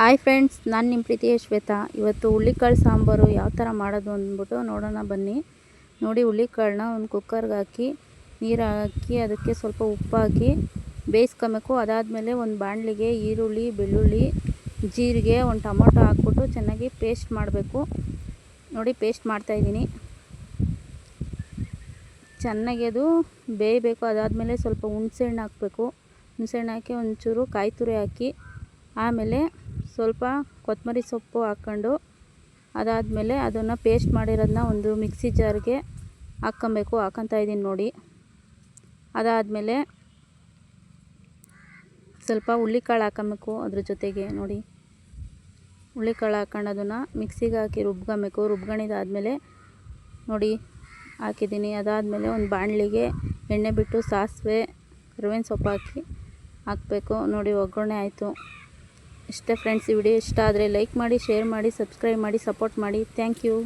Hi friends ನಾನು ನಿಮ್ಮ ಪ್ರೀತಿಯ ಶ್ವೇತಾ. ಇವತ್ತು ಹುಳ್ಳಿಕಾಳು ಸಾಂಬಾರು ಯಾವ ಥರ ಮಾಡೋದು ಅಂದ್ಬಿಟ್ಟು ನೋಡೋಣ ಬನ್ನಿ. ನೋಡಿ ಹುಳ್ಳಿಕಾಳನ್ನ ಒಂದು ಕುಕ್ಕರ್ಗೆ ಹಾಕಿ, ನೀರು ಹಾಕಿ, ಅದಕ್ಕೆ ಸ್ವಲ್ಪ ಉಪ್ಪು ಹಾಕಿ ಬೇಯಿಸ್ಕೊಬೇಕು ಅದಾದಮೇಲೆ ಒಂದು ಬಾಣಲಿಗೆ ಈರುಳ್ಳಿ, ಬೆಳ್ಳುಳ್ಳಿ, ಜೀರಿಗೆ, ಒಂದು ಟೊಮೊಟೊ ಹಾಕ್ಬಿಟ್ಟು ಚೆನ್ನಾಗಿ ಪೇಸ್ಟ್ ಮಾಡಬೇಕು. ನೋಡಿ ಪೇಸ್ಟ್ ಮಾಡ್ತಾಯಿದ್ದೀನಿ ಚೆನ್ನಾಗಿ ಅದು ಬೇಯಬೇಕು, ಅದಾದಮೇಲೆ ಸ್ವಲ್ಪ ಹುಣ್ಸೆಹಣ್ಣು ಹಾಕಬೇಕು. ಹುಣ್ಸೆಹಣ್ಣು ಹಾಕಿ ಒಂಚೂರು ಕಾಯಿ ತುರಿ ಹಾಕಿ, ಆಮೇಲೆ ಸ್ವಲ್ಪ ಕೊತ್ತಂಬರಿ ಸೊಪ್ಪು ಹಾಕ್ಕೊಂಡು ಅದಾದಮೇಲೆ ಅದನ್ನು ಪೇಸ್ಟ್ ಮಾಡಿರೋದನ್ನ ಒಂದು ಮಿಕ್ಸಿ ಜಾರ್ಗೆ ಹಾಕ್ಕೊಬೇಕು. ಹಾಕ್ಕೊತಾ ಇದ್ದೀನಿ ನೋಡಿ. ಅದಾದಮೇಲೆ ಸ್ವಲ್ಪ ಹುಳ್ಳಿಕಾಳು ಹಾಕೊಬೇಕು ಅದ್ರ ಜೊತೆಗೆ ನೋಡಿ. ಹುಳ್ಳಿಕಾಳು ಹಾಕ್ಕೊಂಡು ಅದನ್ನು ಮಿಕ್ಸಿಗೆ ಹಾಕಿ ರುಬ್ಕೊಬೇಕು. ರುಬ್ಕೊಂಡಿದ್ದಾದಮೇಲೆ ನೋಡಿ ಹಾಕಿದ್ದೀನಿ. ಅದಾದಮೇಲೆ ಒಂದು ಬಾಣಲಿಗೆ ಎಣ್ಣೆ ಬಿಟ್ಟು ಸಾಸಿವೆ ಕರಿಬೇವಿನ ಸೊಪ್ಪು ಹಾಕಿ ಹಾಕಬೇಕು. ನೋಡಿ ಒಗ್ಗರಣೆ ಆಯಿತು. ಇಷ್ಟೇ ಫ್ರೆಂಡ್ಸ್ ಈ ವಿಡಿಯೋ ಇಷ್ಟ ಆದರೆ ಲೈಕ್ ಮಾಡಿ ಶೇರ್ ಮಾಡಿ ಸಬ್ಸ್ಕ್ರೈಬ್ ಮಾಡಿ ಸಪೋರ್ಟ್ ಮಾಡಿ. Thank you